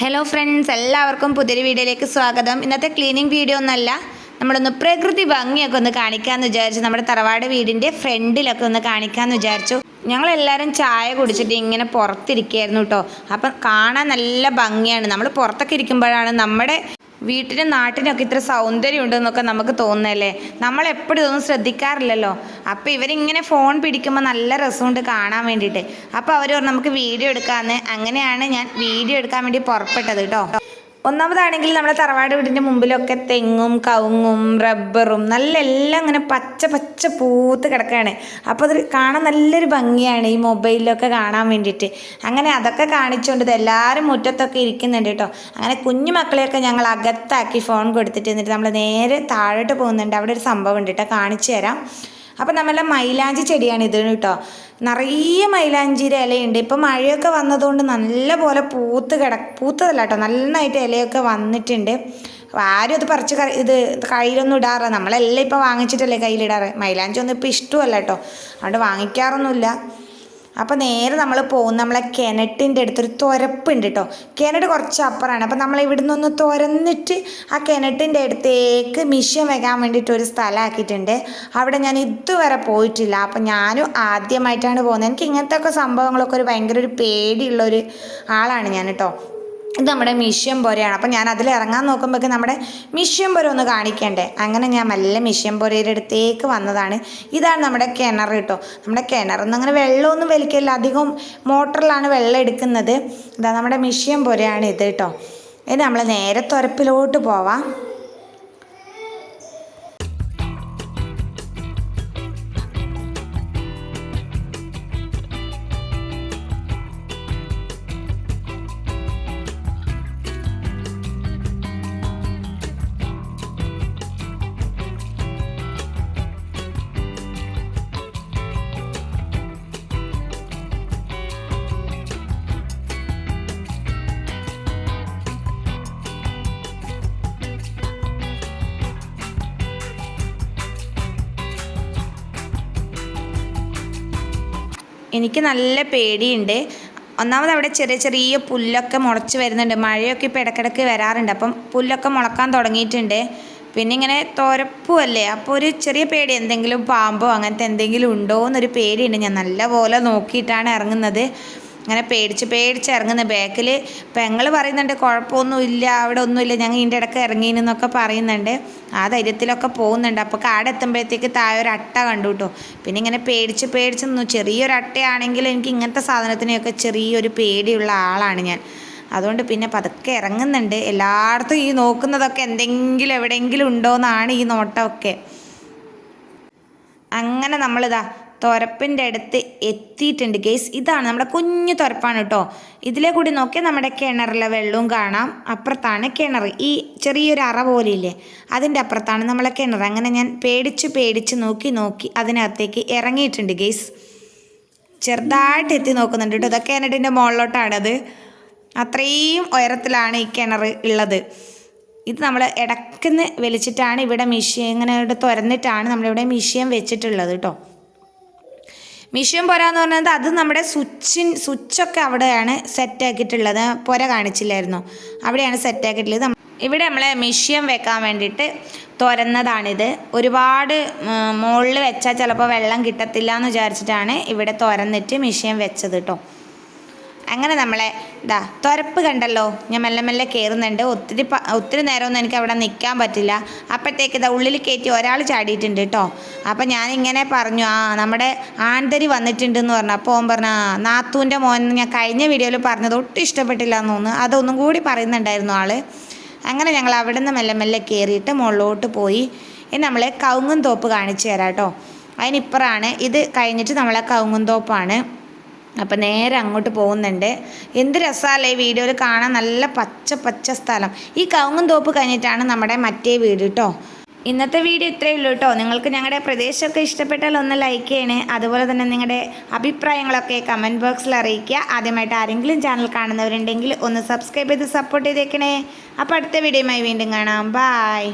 Hello friends എല്ലാവർക്കും പുതിയൊരു വീഡിയോയിലേക്ക് സ്വാഗതം. ഇന്നത്തെ ക്ലീനിങ് വീഡിയോ ഒന്നല്ല. നമ്മളൊന്ന് പ്രകൃതി ഭംഗിയൊക്കെ ഒന്ന് കാണിക്കാമെന്ന് വിചാരിച്ചു. നമ്മുടെ തറവാട് വീടിന്റെ ഫ്രണ്ടിലൊക്കെ ഒന്ന് കാണിക്കാമെന്ന് വിചാരിച്ചു. ഞങ്ങളെല്ലാവരും ചായ കുടിച്ചിട്ട് ഇങ്ങനെ പുറത്തിരിക്കുകയായിരുന്നു കേട്ടോ അപ്പം കാണാൻ നല്ല ഭംഗിയാണ്. നമ്മൾ പുറത്തൊക്കെ ഇരിക്കുമ്പോഴാണ് നമ്മുടെ വീട്ടിനും നാട്ടിനൊക്കെ ഇത്ര സൗന്ദര്യം ഉണ്ടെന്നൊക്കെ നമുക്ക് തോന്നല്ലേ നമ്മൾ എപ്പോഴും ഇതൊന്നും ശ്രദ്ധിക്കാറില്ലല്ലോ. അപ്പോൾ ഇവരിങ്ങനെ ഫോൺ പിടിക്കുമ്പോൾ നല്ല രസമുണ്ട് കാണാൻ വേണ്ടിയിട്ട്. അപ്പോൾ അവർ നമുക്ക് വീഡിയോ എടുക്കാമെന്ന് അങ്ങനെയാണ് ഞാൻ വീഡിയോ എടുക്കാൻ വേണ്ടി പുറപ്പെട്ടത് കേട്ടോ. ഒന്നാമതാണെങ്കിൽ നമ്മുടെ തറവാട് വീടിന്റെ മുമ്പിലൊക്കെ തെങ്ങും കവുങ്ങും റബ്ബറും നല്ല എല്ലാം അങ്ങനെ പച്ച പച്ച പൂത്ത് കിടക്കുകയാണ് അപ്പോൾ അത് കാണാൻ നല്ലൊരു ഭംഗിയാണ് ഈ മൊബൈലിലൊക്കെ കാണാൻ വേണ്ടിയിട്ട്. അങ്ങനെ അതൊക്കെ കാണിച്ചുകൊണ്ട് എല്ലാവരും മുറ്റത്തൊക്കെ ഇരിക്കുന്നുണ്ട് കേട്ടോ. അങ്ങനെ കുഞ്ഞു മക്കളെയൊക്കെ ഞങ്ങൾ അകത്താക്കി ഫോൺ കൊടുത്തിട്ട് എന്നിട്ട് നമ്മൾ നേരെ താഴോട്ട് പോകുന്നുണ്ട്. അവിടെ ഒരു സംഭവം ഉണ്ട് കേട്ടോ. കാണിച്ചു തരാം. അപ്പോൾ നമ്മളെ മൈലാഞ്ചി ചെടിയാണ് ഇത് കേട്ടോ. നിറയെ മൈലാഞ്ചിയുടെ ഇലയുണ്ട്. ഇപ്പം മഴയൊക്കെ വന്നതുകൊണ്ട് നല്ല പോലെ പൂത്ത് കിട പൂത്തതല്ല കേട്ടോ നന്നായിട്ട് ഇലയൊക്കെ വന്നിട്ടുണ്ട്. ആരും അത് പറിച്ച് ഇത് കയ്യിലൊന്നും ഇടാറ് നമ്മളെല്ലാം ഇപ്പോൾ വാങ്ങിച്ചിട്ടല്ലേ കയ്യിലിടാറ്. മൈലാഞ്ചി ഒന്നും ഇപ്പോൾ ഇഷ്ടമല്ല കേട്ടോ അതുകൊണ്ട് വാങ്ങിക്കാറൊന്നുമില്ല. അപ്പോൾ നേരെ നമ്മൾ പോകും നമ്മളെ കിണറ്റിന്റെ അടുത്തൊരു തുരപ്പുണ്ട് കേട്ടോ കിണറ്റ് കുറച്ച് അപ്പുറമാണ്. അപ്പോൾ നമ്മൾ ഇവിടുന്ന് ഒന്ന് തുരന്നിട്ട് ആ കിണറ്റിന്റെ അടുത്തേക്ക് മിഷ്യൻ വെക്കാൻ വേണ്ടിയിട്ട് ഒരു സ്ഥലമാക്കിയിട്ടുണ്ട് അവിടെ ഞാൻ ഇതുവരെ പോയിട്ടില്ല. അപ്പോൾ ഞാനും ആദ്യമായിട്ടാണ് പോകുന്നത്. എനിക്ക് ഇങ്ങനത്തെ ഒക്കെ സംഭവങ്ങളൊക്കെ ഒരു ഭയങ്കര ഒരു പേടിയുള്ളൊരു ആളാണ് ഞാൻ കേട്ടോ ഇത് നമ്മുടെ മിഷ്യം പോരയാണ്. അപ്പം ഞാൻ അതിൽ ഇറങ്ങാൻ നോക്കുമ്പോഴേക്ക് നമ്മുടെ മിഷ്യം പോര ഒന്ന് കാണിക്കണ്ടേ? അങ്ങനെ ഞാൻ മെല്ലെ മിഷ്യം പോരയുടെ അടുത്തേക്ക് വന്നതാണ്. ഇതാണ് നമ്മുടെ കിണർ കേട്ടോ. നമ്മുടെ കിണറൊന്നും അങ്ങനെ വെള്ളമൊന്നും വലിക്കില്ല. അധികം മോട്ടറിലാണ് വെള്ളം എടുക്കുന്നത്. ഇതാ നമ്മുടെ മിഷ്യം പോരയാണ് ഇത് കേട്ടോ. ഇത് നമ്മൾ നേരെ തുരപ്പിലോട്ട് പോവാം. എനിക്ക് നല്ല പേടിയുണ്ട്. ഒന്നാമത് അവിടെ ചെറിയ ചെറിയ പുല്ലൊക്കെ മുളച്ച് വരുന്നുണ്ട്. മഴയൊക്കെ ഇപ്പോൾ ഇടയ്ക്കിടയ്ക്ക് വരാറുണ്ട്. അപ്പം പുല്ലൊക്കെ മുളക്കാൻ തുടങ്ങിയിട്ടുണ്ട്. പിന്നെ ഇങ്ങനെ തുരപ്പുമല്ലേ അപ്പോൾ ഒരു ചെറിയ പേടി എന്തെങ്കിലും പാമ്പോ അങ്ങനത്തെ എന്തെങ്കിലും ഉണ്ടോ എന്നൊരു പേടിയുണ്ട്. ഞാൻ നല്ലപോലെ നോക്കിയിട്ടാണ് ഇറങ്ങുന്നത്. അങ്ങനെ പേടിച്ച് പേടിച്ച് ഇറങ്ങുന്ന ബാക്കിൽ പെങ്ങൾ പറയുന്നുണ്ട് കുഴപ്പമൊന്നുമില്ല അവിടെ ഒന്നുമില്ല ഞങ്ങൾ ഇതിന്റെ ഇടയ്ക്ക് ഇറങ്ങിയെന്നൊക്കെ പറയുന്നുണ്ട്. ആ ധൈര്യത്തിലൊക്കെ പോകുന്നുണ്ട്. അപ്പോൾ കാട് എത്തുമ്പോഴത്തേക്ക് താഴെ ഒരു അട്ട കണ്ടു കേട്ടോ പിന്നെ ഇങ്ങനെ പേടിച്ച് പേടിച്ച് നിന്നു. ചെറിയൊരു അട്ടയാണെങ്കിൽ എനിക്ക് ഇങ്ങനത്തെ സാധനത്തിനെയൊക്കെ ചെറിയൊരു പേടിയുള്ള ആളാണ് ഞാൻ. അതുകൊണ്ട് പിന്നെ പതുക്കെ ഇറങ്ങുന്നുണ്ട്. എല്ലായിടത്തും ഈ നോക്കുന്നതൊക്കെ എന്തെങ്കിലും എവിടെയെങ്കിലും ഉണ്ടോയെന്നാണ് ഈ നോട്ടമൊക്കെ. അങ്ങനെ നമ്മളിതാ തുരപ്പിന്റെ അടുത്ത് എത്തിയിട്ടുണ്ട്. കേസ് ഇതാണ് നമ്മുടെ കുഞ്ഞു തുരപ്പാണ് കേട്ടോ. ഇതിലെ കൂടി നോക്കിയാൽ നമ്മുടെ കിണറിലെ വെള്ളവും കാണാം. അപ്പുറത്താണ് കിണർ. ഈ ചെറിയൊരു അറ പോലെ ഇല്ലേ അതിന്റെ അപ്പുറത്താണ് നമ്മളെ കിണർ. അങ്ങനെ ഞാൻ പേടിച്ച് പേടിച്ച് നോക്കി നോക്കി അതിനകത്തേക്ക് ഇറങ്ങിയിട്ടുണ്ട് ഗേസ് ചെറുതായിട്ട് എത്തി നോക്കുന്നുണ്ട് കേട്ടോ. ഇതൊക്കെ കിണറ്റിന്റെ മുകളിലോട്ടാണത്. അത്രയും ഉയരത്തിലാണ് ഈ കിണർ ഉള്ളത്. ഇത് നമ്മൾ ഇടക്കുന്ന് വലിച്ചിട്ടാണ് ഇവിടെ മിഷ്യൻ ഇങ്ങനെ തുരന്നിട്ടാണ് നമ്മളിവിടെ മിഷ്യൻ വെച്ചിട്ടുള്ളത് കേട്ടോ. മിഷ്യൻ പുര എന്ന് പറഞ്ഞത് അത് നമ്മുടെ സ്വിച്ചിൻ സ്വിച്ചൊക്കെ അവിടെയാണ് സെറ്റ് ആക്കിയിട്ടുള്ളത്. പുര കാണിച്ചില്ലായിരുന്നു. അവിടെയാണ് സെറ്റ് ആക്കിയിട്ടുള്ളത്. നമ്മ- ഇവിടെ നമ്മളെ മിഷ്യം വെക്കാൻ വേണ്ടിയിട്ട് തുരന്നതാണിത്. ഒരുപാട് മുകളിൽ വെച്ചാൽ ചിലപ്പോൾ വെള്ളം കിട്ടത്തില്ല എന്ന് വിചാരിച്ചിട്ടാണ് ഇവിടെ തുരന്നിട്ട് മിഷ്യം വെച്ചത് കേട്ടോ അങ്ങനെ നമ്മളെ ഇതാ തുരപ്പ് കണ്ടല്ലോ. ഞാൻ മെല്ലെ മെല്ലെ കയറുന്നുണ്ട് ഒത്തിരി ഒത്തിരി നേരമൊന്നും എനിക്ക് അവിടെ നിൽക്കാൻ പറ്റില്ല. അപ്പോഴത്തേക്ക് ഇതാ ഉള്ളിൽ കയറ്റി ഒരാൾ ചാടിയിട്ടുണ്ട് കേട്ടോ അപ്പം ഞാനിങ്ങനെ പറഞ്ഞു ആ നമ്മുടെ ആന്തരി വന്നിട്ടുണ്ട് എന്ന് പറഞ്ഞു. അപ്പോൾ ഓൻ പറഞ്ഞു ആ നാത്തൂന്റെ മോൻ ഞാൻ കഴിഞ്ഞ വീഡിയോയിൽ പറഞ്ഞത് ഒട്ടും ഇഷ്ടപ്പെട്ടില്ല എന്ന് തോന്നുന്നു. അതൊന്നും കൂടി പറയുന്നുണ്ടായിരുന്നു ആൾ അങ്ങനെ ഞങ്ങൾ അവിടെ നിന്ന് മെല്ലെ മെല്ലെ കയറിയിട്ട് മുകളിലോട്ട് പോയി. ഇനി നമ്മളെ കവുങ്ങും തോപ്പ് കാണിച്ചു തരാം കേട്ടോ അതിനിപ്പുറമാണ്. ഇത് കഴിഞ്ഞിട്ട് നമ്മളെ കവുങ്ങും തോപ്പാണ്. അപ്പം നേരെ അങ്ങോട്ട് പോകുന്നുണ്ട്. എന്ത് രസമല്ലേ ഈ വീഡിയോയിൽ കാണാൻ നല്ല പച്ച പച്ച സ്ഥലം. ഈ കവുങ്ങും തോപ്പ് കഴിഞ്ഞിട്ടാണ് നമ്മുടെ മറ്റേ വീട് കേട്ടോ ഇന്നത്തെ വീഡിയോ ഇത്രയേ ഉള്ളൂ കേട്ടോ നിങ്ങൾക്ക് ഞങ്ങളുടെ പ്രദേശമൊക്കെ ഇഷ്ടപ്പെട്ടാൽ ഒന്ന് ലൈക്ക് ചെയ്യണേ. അതുപോലെ തന്നെ നിങ്ങളുടെ അഭിപ്രായങ്ങളൊക്കെ കമന്റ് ബോക്സിൽ അറിയിക്കുക. ആദ്യമായിട്ട് ആരെങ്കിലും ചാനൽ കാണുന്നവരുണ്ടെങ്കിൽ ഒന്ന് സബ്സ്ക്രൈബ് ചെയ്ത് സപ്പോർട്ട് ചെയ്തേക്കണേ. അപ്പോൾ അടുത്ത വീഡിയോയുമായി വീണ്ടും കാണാം. ബായ്